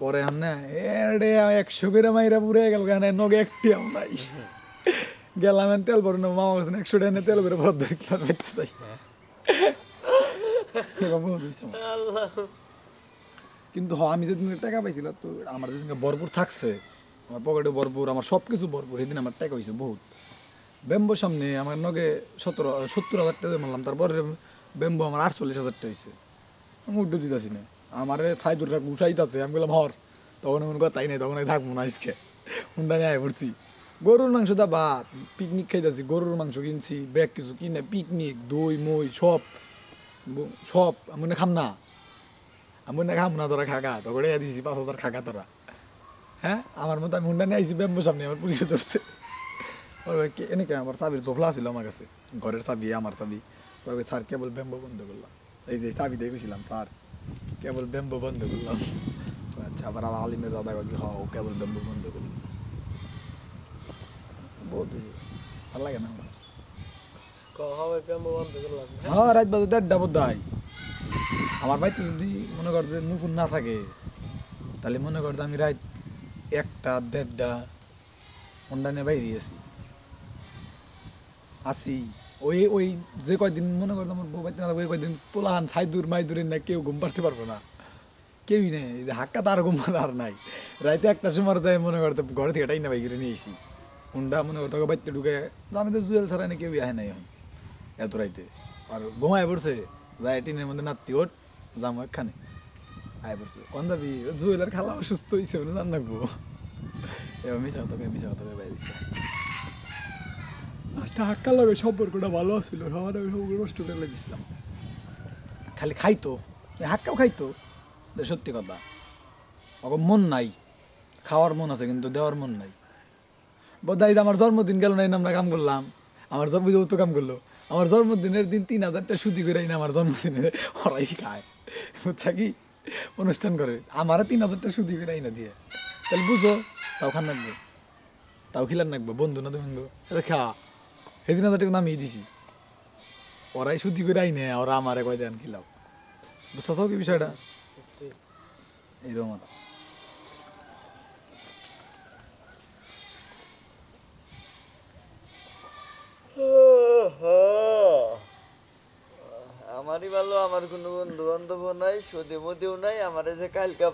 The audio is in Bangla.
পরে একশো করে মাইরা পুরে গেল নগে একটি নাই। গেলাম তেল ভরে মামা বলছেন একশো টাকা তেল ভরে ভর ধরে চাই। কিন্তু হ, আমি যেদিন টাকা পাইছিলাম, তো আমার যেদিন ভরপুর থাকছে, আমার পকেটে ভরপুর, আমার সব কিছু ভরপুর, সেদিন আমার টাকা হয়েছে বহুত। বেম্বো সামনে আমার নগে সতেরো, সত্তর হাজার টাকা মারলাম, তারপরে বেম্বো আমার আটচল্লিশ হাজার টাকা হয়েছে আমি উঠতে দিতেছি না। আমার সাইদুরটা গুছাইতেছে। আমি বললাম হর। তখন মনে কথাই নেই তখন থাকব না আজকে। হুন্ডা নিয়ে পড়ছি। গরুর মাংস দা ভাত পিকনিক খাইতেছি গরুর মাংস কিনছি ব্যাগ কিছু কিনে পিকনিক দই মই সব। সব আমি খাম না। আমি না খাম না তোরা খাকা তখন দিয়েছি পাঁচ হাজার খাকা তোরা। হ্যাঁ? আমার মতো আমি হুন্ডা নিয়ে আইছি ব্যাম্বো সামনে আমার পুলিশে ধরছে। এনেকে আমার চাবির চোফলা ছিল আমার কাছে। ঘরের চাবি আমার চাবি। ভাই, স্যার কেবল ব্যাম্বো বন্ধ করলাম। এই যে চাবি দিয়ে গেছিলাম স্যার। কেবল ব্যাম্বো বন্ধ করলাম। আচ্ছা আবার আলিমের দাদা কাকি হ ও কেবল ব্যাম্বো বন্ধ করলাম বহুত। ভালো লাগে না? আমার হ্যাঁ রাত বাজে দেড়টা বোধ হয়। আমার ভাই যদি মনে কর যে নুপুর না থাকে তাহলে মনে কর যে আমি রাত একটা দেড়টা অন্ডা নিয়ে বাইরে আছি। আসি। ওই ওই যে কয়দিন, মনে করতাম আমার বউ বাইতে না ওই কয়দিন পোলাহান সাইদুর মাইদুরের না কেউ ঘুম পারতে পারব না। কেউই নেই হাক্কা তার ঘুম আর নাই। রাইতে একটা সময় যায়, মনে করতে ঘরে থেকে টাই না বাইকে নিয়ে এসি হুন্ডা, মনে করতে বাইতে ঢুকে আমি তো জুয়েল ছাড়া না কেউই আহে নাই এত রাইতে। আর ঘুমায় পড়ছে, যায় টিনের মধ্যে নাতি ওট যাব একখানে। আয় পড়ছে। কোন যাবি জুয়েলার খালা অসুস্থ হয়েছে বলে, জান রাখব এবার মিশা হতো মিশা হতো বাইরেছে আজটা হাক্কা লাগে, সম্পর্কটা ভালো ছিল সবার আমি সব নষ্ট করে দিছিলাম খালি খাইতো হাক্কাও খাইতো সত্যি কথা। ওকে মন নাই, খাওয়ার মন আছে কিন্তু দেওয়ার মন নাই। যে আমার জন্মদিন গেল না আমরা কাম করলাম। আমার জন্ম তো কাম করল। আমার জন্মদিনের দিন তিন হাজারটা সুদি করে না আমার জন্মদিনে ওরাই খায়। বুঝছা কি? অনুষ্ঠান করে। আমারও তিন হাজারটা সুদি করে না দিয়ে। তাহলে বুঝো, তাও খান রাখব তাও খিলার রাখব বন্ধু না তুমি এটা খা। সেদিন হাজার টাকা নামিয়ে দিছি। ওরাই সুদি করে আইনে, ওরা আমারে কয় দেন খিলাও বুঝতে কি বিষয়টা? এরকম আর। আমারই ভালো, আমার কোনো বন্ধু বান্ধব নাই সদে মদেও নাই, আমার যে কালকা